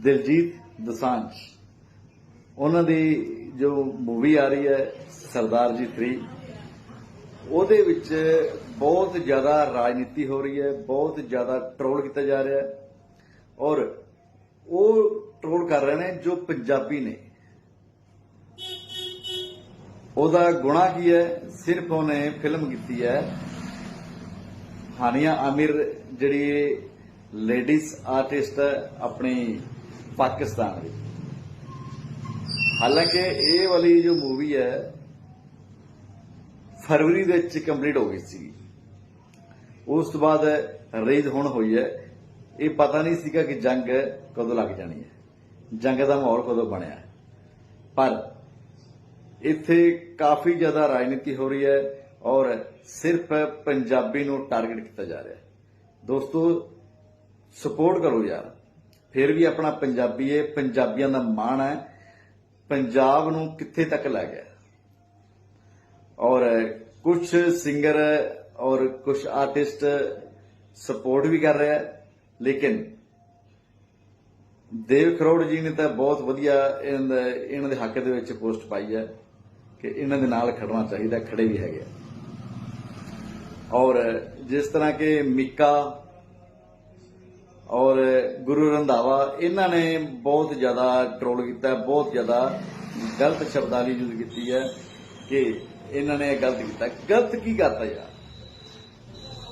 ਦਿਲਜੀਤ ਦਸਾਂਝ। ਉਹਨਾਂ ਦੀ ਜੋ ਮੂਵੀ ਆ ਰਹੀ ਹੈ, ਸਰਦਾਰ ਜੀ 3 ਉਹਦੇ ਵਿੱਚ ਬਹੁਤ ਜ਼ਿਆਦਾ ਰਾਜਨੀਤੀ ਹੋ ਰਹੀ ਹੈ, ਬਹੁਤ ਜ਼ਿਆਦਾ ਟ੍ਰੋਲ ਕੀਤਾ ਜਾ ਰਿਹਾ ਹੈ। ਔਰ ਉਹ ਟ੍ਰੋਲ ਕਰ ਰਹੇ ਨੇ ਜੋ ਪੰਜਾਬੀ ਨੇ। ਉਹਦਾ ਗੁਣਾ ਕੀ ਹੈ? ਸਿਰਫ ਉਹਨੇ ਫਿਲਮ ਕੀਤੀ ਹੈ। ਹਾਨੀਆ ਆਮਿਰ ਜਿਹੜੀ ਲੇਡੀਜ਼ ਆਰਟਿਸਟ ਹੈ, ਆਪਣੀ ਪਾਕਿਸਤਾਨ ਦੀ। ਹਾਲਾਂਕਿ ਇਹ ਵਾਲੀ ਜੋ ਮੂਵੀ ਹੈ, ਫਰਵਰੀ ਦੇ ਵਿੱਚ ਕੰਪਲੀਟ ਹੋ ਗਈ ਸੀ। ਉਸ ਤੋਂ ਬਾਅਦ ਰਿਲੀਜ਼ ਹੁਣ ਹੋਈ ਹੈ। ਇਹ ਪਤਾ ਨਹੀਂ ਸੀਗਾ ਕਿ ਜੰਗ ਕਦੋਂ ਲੱਗ ਜਾਣੀ ਹੈ। ਜੰਗ ਦਾ ਮਾਹੌਲ ਕਦੋਂ ਬਣਿਆ ਪਰ ਇੱਥੇ ਕਾਫੀ ਜ਼ਿਆਦਾ ਰਾਜਨੀਤੀ ਹੋ ਰਹੀ ਹੈ ਔਰ ਸਿਰਫ ਪੰਜਾਬੀ ਨੂੰ ਟਾਰਗੇਟ ਕੀਤਾ ਜਾ ਰਿਹਾ ਹੈ। ਦੋਸਤੋ ਸਪੋਰਟ ਕਰੋ ਯਾਰ। ਫਿਰ ਵੀ ਆਪਣਾ ਪੰਜਾਬੀ ਹੈ ਪੰਜਾਬੀਆਂ ਦਾ ਮਾਣ ਹੈ, ਪੰਜਾਬ ਨੂੰ ਕਿੱਥੇ ਤੱਕ ਲੈ ਗਿਆ? ਔਰ ਕੁਝ ਸਿੰਗਰ ਔਰ ਕੁਝ ਆਰਟਿਸਟ ਸਪੋਰਟ ਵੀ ਕਰ ਰਿਹਾ ਹੈ, ਲੇਕਿਨ ਦੇਵ ਖਰੋੜ ਜੀ ਨੇ ਤਾਂ ਬਹੁਤ ਵਧੀਆ ਇਹਨਾਂ ਦੇ ਹੱਕ ਦੇ ਵਿੱਚ ਪੋਸਟ ਪਾਈ ਹੈ ਕਿ ਇਹਨਾਂ ਦੇ ਨਾਲ ਖੜਨਾ ਚਾਹੀਦਾ, ਖੜੇ ਵੀ ਹੈਗੇ ਔਰ ਜਿਸ ਤਰ੍ਹਾਂ ਕਿ ਮਿੱਕਾ ਔਰ ਗੁਰੂ ਰੰਧਾਵਾ, ਇਹਨਾਂ ਨੇ ਬਹੁਤ ਜ਼ਿਆਦਾ ਟ੍ਰੋਲ ਕੀਤਾ, ਬਹੁਤ ਜ਼ਿਆਦਾ ਗਲਤ ਸ਼ਬਦਾਵਲੀ ਯੂਜ਼ ਕੀਤੀ ਹੈ ਕਿ ਇਹਨਾਂ ਨੇ ਇਹ ਗਲਤ ਕੀਤਾ। ਗਲਤ ਕੀ ਕਰਤਾ ਯਾਰ?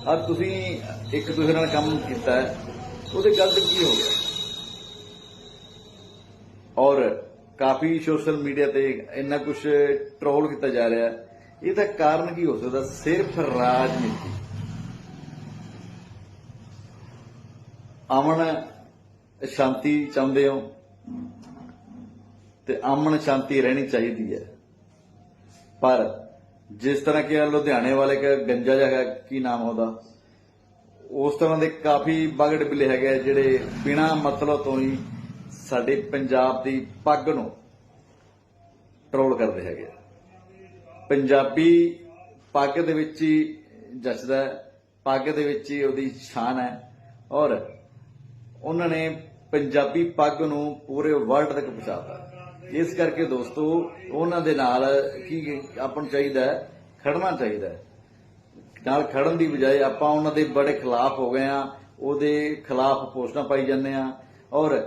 ਆ ਤੁਸੀਂ ਇੱਕ ਦੂਸਰੇ ਨਾਲ ਕੰਮ ਕੀਤਾ ਉਹਦੇ ਗਲਤ ਕੀ ਹੋ ਗਿਆ? ਔਰ ਕਾਫੀ ਸੋਸ਼ਲ ਮੀਡੀਆ ਤੇ ਇੰਨਾ ਕੁਝ ਟ੍ਰੋਲ ਕੀਤਾ ਜਾ ਰਿਹਾ ਇਹਦਾ ਕਾਰਨ ਕੀ ਹੋ ਸਕਦਾ? ਸਿਰਫ ਰਾਜਨੀਤੀ। ਅਮਨ ਸ਼ਾਂਤੀ ਚਾਹੁੰਦੇ ਹੋ? ਤੇ ਅਮਨ ਸ਼ਾਂਤੀ ਰਹਿਣੀ ਚਾਹੀਦੀ ਹੈ। ਪਰ ਜਿਸ ਤਰ੍ਹਾਂ ਕਿ ਲੁਧਿਆਣੇ ਵਾਲੇ ਕ ਗੰਜਾ ਜਗਾ ਕੀ ਨਾਮ ਉਹਦਾ? ਉਸ ਤਰ੍ਹਾਂ ਦੇ ਕਾਫੀ ਬਗੜ ਬਿਲੇ ਹੈਗੇ ਆ ਜਿਹੜੇ ਬਿਨਾ ਮਤਲਬ ਤੋਂ ਹੀ ਸਾਡੇ ਪੰਜਾਬ ਦੀ ਪੱਗ ਨੂੰ ਟਰੋਲ ਕਰਦੇ ਹੈਗੇ ਪੰਜਾਬੀ ਪੱਗ ਦੇ ਵਿੱਚ ਹੀ ਜੱਚਦਾ ਪੱਗ ਦੇ ਵਿੱਚ ਹੀ ਉਹਦੀ ਸ਼ਾਨ ਹੈ। ਔਰ ਉਹਨਾਂ ਨੇ ਪੰਜਾਬੀ ਪੱਗ ਨੂੰ ਪੂਰੇ ਵਰਲਡ ਤੱਕ ਪਹੁੰਚਾਤਾ। ਇਸ ਕਰਕੇ ਦੋਸਤੋ, ਉਹਨਾਂ ਦੇ ਨਾਲ ਕੀ ਆਪਾਂ ਨੂੰ ਚਾਹੀਦਾ ਹੈ, ਖੜਨਾ ਚਾਹੀਦਾ ਹੈ। ਨਾਲ ਖੜਨ ਦੀ ਬਜਾਏ ਆਪਾਂ ਉਹਨਾਂ ਦੇ ਬੜੇ ਖਿਲਾਫ ਹੋ ਗਏ ਆ ਉਹਦੇ ਖਿਲਾਫ ਪੋਸਟਾਂ ਪਾਈ ਜਾਂਦੇ ਆ ਔਰ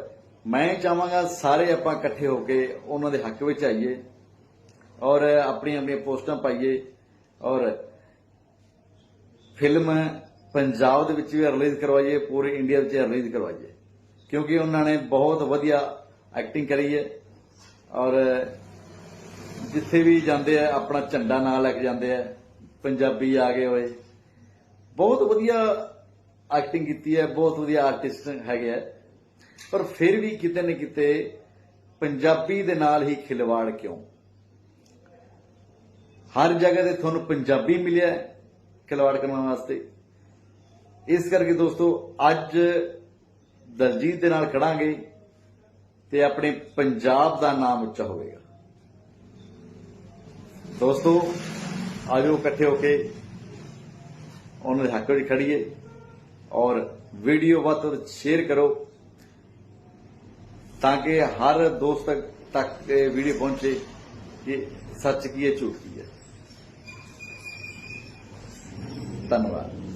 ਮੈਂ ਚਾਹਾਂਗਾ ਸਾਰੇ ਆਪਾਂ ਇਕੱਠੇ ਹੋ ਕੇ ਉਹਨਾਂ ਦੇ ਹੱਕ ਵਿੱਚ ਆਈਏ ਔਰ ਆਪਣੀਆਂ ਆਪਣੀਆਂ ਪੋਸਟਾਂ ਪਾਈਏ। ਔਰ ਫਿਲਮ ਪੰਜਾਬ ਦੇ ਵਿੱਚ ਵੀ ਰਿਲੀਜ਼ ਕਰਵਾਈਏ, ਪੂਰੇ ਇੰਡੀਆ ਵਿੱਚ ਰਿਲੀਜ਼ ਕਰਵਾਈਏ। ਕਿਉਂਕਿ ਉਹਨਾਂ ਨੇ ਬਹੁਤ ਵਧੀਆ ਐਕਟਿੰਗ ਕਰੀ ਹੈ ਔਰ ਜਿੱਥੇ ਵੀ ਜਾਂਦੇ ਆ, ਆਪਣਾ ਝੰਡਾ ਨਾਲ ਲੈ ਕੇ ਜਾਂਦੇ ਆ, ਪੰਜਾਬੀ ਆ ਗਏ ਹੋਏ। ਬਹੁਤ ਵਧੀਆ ਐਕਟਿੰਗ ਕੀਤੀ ਹੈ, ਬਹੁਤ ਵਧੀਆ ਆਰਟਿਸਟ ਹੈਗੇ ਆ। ਪਰ ਫਿਰ ਵੀ ਕਿਤੇ ਨਾ ਕਿਤੇ ਪੰਜਾਬੀ ਦੇ ਨਾਲ ਹੀ ਖਿਲਵਾੜ ਕਿਉਂ? ਹਰ ਜਗ੍ਹਾ ਤੇ ਤੁਹਾਨੂੰ ਪੰਜਾਬੀ ਮਿਲਿਆ ਖਿਲਵਾੜ ਕਰਨ ਵਾਸਤੇ। ਇਸ ਕਰਕੇ ਦੋਸਤੋ, ਅੱਜ ਦਲਜੀਤ ਦੇ ਨਾਲ ਖੜਾਂਗੇ ਤੇ ਆਪਣੇ ਪੰਜਾਬ ਦਾ ਨਾਮ ਉੱਚਾ ਹੋਵੇਗਾ। ਦੋਸਤੋ, ਆਜੋ ਇਕੱਠੇ ਹੋ ਕੇ ਉਹਨਾਂ ਦੇ ਹੱਕ ਵਿੱਚ ਖੜੀਏ ਔਰ ਵੀਡੀਓ ਵੱਧ ਤੋਂ ਸ਼ੇਅਰ ਕਰੋ ਤਾਂ ਕਿ ਹਰ ਦੋਸਤ ਤੱਕ ਤੱਕ ਇਹ ਵੀਡੀਓ ਪਹੁੰਚੇ ਕਿ ਸੱਚ ਕੀ ਹੈ, ਝੂਠ ਕੀ ਹੈ। ਧੰਨਵਾਦ।